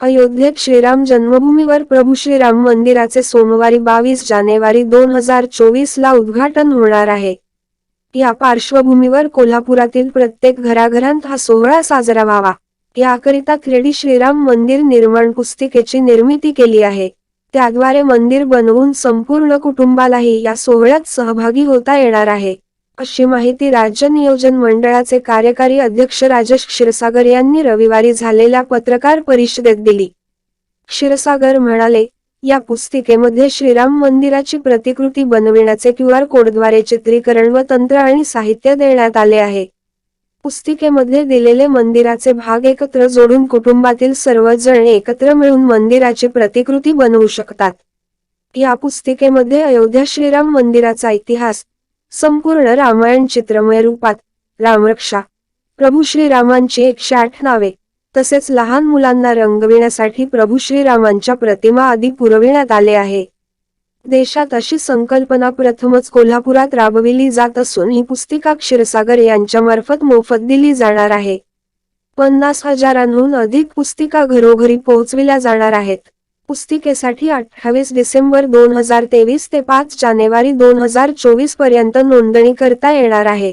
अयोध्येत श्रीराम जन्मभूमीवर प्रभू श्रीराम मंदिराचे सोमवारी बावीस जानेवारी दोन हजार चोवीस ला उद्घाटन होणार आहे. या पार्श्वभूमीवर कोल्हापुरातील प्रत्येक घराघरांत हा सोहळा साजरा व्हावा. याकरिता क्रेडी श्रीराम मंदिर निर्माण पुस्तिकेची निर्मिती केली आहे. त्याद्वारे मंदिर बनवून संपूर्ण कुटुंबालाही या सोहळ्यात सहभागी होता येणार आहे. अशी माहिती राज्य नियोजन मंडळाचे कार्यकारी अध्यक्ष राजेश क्षीरसागर यांनी रविवारी झालेल्या पत्रकार परिषदेत दिली. क्षीरसागर म्हणाले या पुस्तिकेमध्ये श्रीराम मंदिराची प्रतिकृती बनविण्याचे क्यू आर कोडद्वारे चित्रीकरण व तंत्र आणि साहित्य देण्यात आले आहे. पुस्तिकेमध्ये दिलेले मंदिराचे भाग एकत्र जोडून कुटुंबातील सर्वजण एकत्र मिळून मंदिराची प्रतिकृती बनवू शकतात. या पुस्तिकेमध्ये अयोध्या श्रीराम मंदिराचा इतिहास संपूर्ण रामायण चित्रमय रूपात रामरक्षा. प्रभू श्रीरामांची एकशे आठ नावे. तसेच लहान मुलांना रंगविण्यासाठी प्रभू श्रीरामांच्या प्रतिमा आदी पुरविण्यात आले आहे. देशात अशी संकल्पना प्रथमच कोल्हापुरात राबविली जात असून ही पुस्तिका क्षीरसागर यांच्यामार्फत मोफत दिली जाणार आहे. पन्नास हजारांहून अधिक पुस्तिका घरोघरी पोहोचविल्या जाणार आहेत. पुस्तिकेसाठी अठ्ठावीस डिसेंबर दोन हजार तेवीस ते पाच जानेवारी दोन हजार चोवीसपर्यंत नोंदणी करता येणार आहे.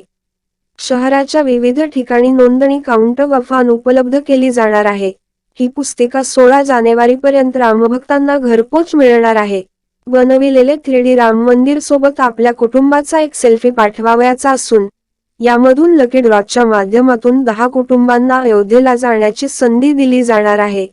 शहराच्या विविध ठिकाणी नोंदणी काउंटर व फान उपलब्ध केली जाणार आहे. ही पुस्तिका सोळा जानेवारी पर्यंत रामभक्तांना घरपोच मिळणार आहे. बनविलेले थ्री राम मंदिर सोबत आपल्या कुटुंबाचा एक सेल्फी पाठवावयाचा असून यामधून लकी ड्रॉच्या माध्यमातून दहा कुटुंबांना अयोध्येला जाण्याची संधी दिली जाणार आहे.